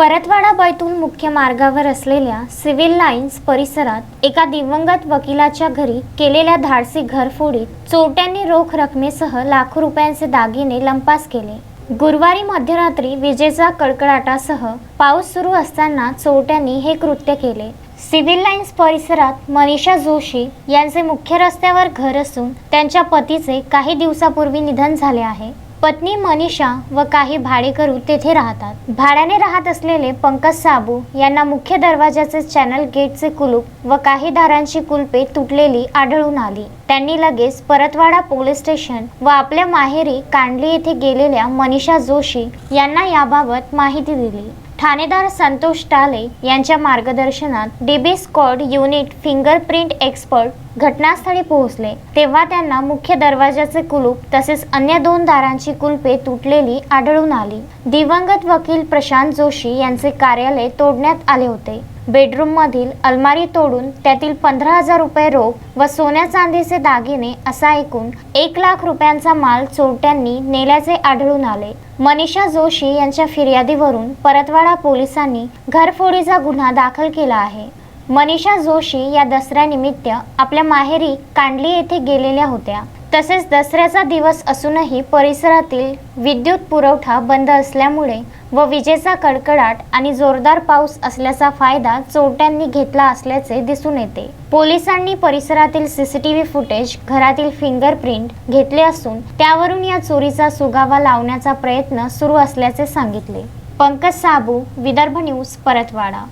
परतवाडा बैतून मुख्य मार्गावर असलेल्या सिव्हिल लाईन्स परिसरात एका दिवंगत वकिलाच्या घरी केलेल्या धाडसी घरफोडीत चोरट्यांनी रोख रकमेसह लाखो रुपयांचे दागिने लंपास केले. गुरुवारी मध्यरात्री विजेचा कडकडाटासह पाऊस सुरू असताना चोरट्यांनी हे कृत्य केले. सिव्हिल लाईन्स परिसरात मनीषा जोशी यांचे मुख्य रस्त्यावर घर असून त्यांच्या पतीचे काही दिवसापूर्वी निधन झाले आहे. पत्नी मनीषा व काही भाडेकरू तेथे राहतात. भाड्याने राहत असलेले पंकज साबू यांना मुख्य दरवाजाचे चॅनल गेटचे कुलूप व काही दारांची कुलपे तुटलेली आढळून आली. त्यांनी लगेच परतवाडा पोलीस स्टेशन व आपल्या माहेरी कांडली येथे गेलेल्या मनीषा जोशी यांना याबाबत माहिती दिली. ठाणेदार संतोष टाले यांच्या मार्गदर्शनात DB squad unit fingerprint expert घटनास्थळी पोहोचले. तेव्हा त्यांना मुख्य दरवाजाचे कुलूप तसेच अन्य दोन दारांची कुलपे तुटलेली आढळून आली. दिवंगत वकील प्रशांत जोशी यांचे कार्यालय तोडण्यात आले होते. बेडरूम मधील अलमारी तोडून त्यातील पंधरा हजार रुपये रोख व सोन्या चांदीचे दागिने असा एकूण एक लाख रुपयांचा माल चोरट्यांनी नेल्याचे आढळून आले. मनीषा जोशी यांच्या फिर्यादीवरून परतवाडा पोलिसांनी घरफोडीचा गुन्हा दाखल केला आहे. मनीषा जोशी या दसऱ्यानिमित्त आपल्या माहेरी कांडली येथे गेलेल्या होत्या. तसेच दसऱ्याचा दिवस असूनही परिसरातील विद्युत पुरवठा बंद असल्यामुळे व विजेचा कडकडाट आणि जोरदार पाऊस असल्याचा फायदा चोरट्यांनी घेतला असल्याचे दिसून येते. पोलिसांनी परिसरातील सीसीटीव्ही फुटेज घरातील फिंगरप्रिंट घेतले असून त्यावरून या चोरीचा सुगावा लावण्याचा प्रयत्न सुरू असल्याचे सांगितले. पंकज साबू विदर्भ न्यूज परतवाडा.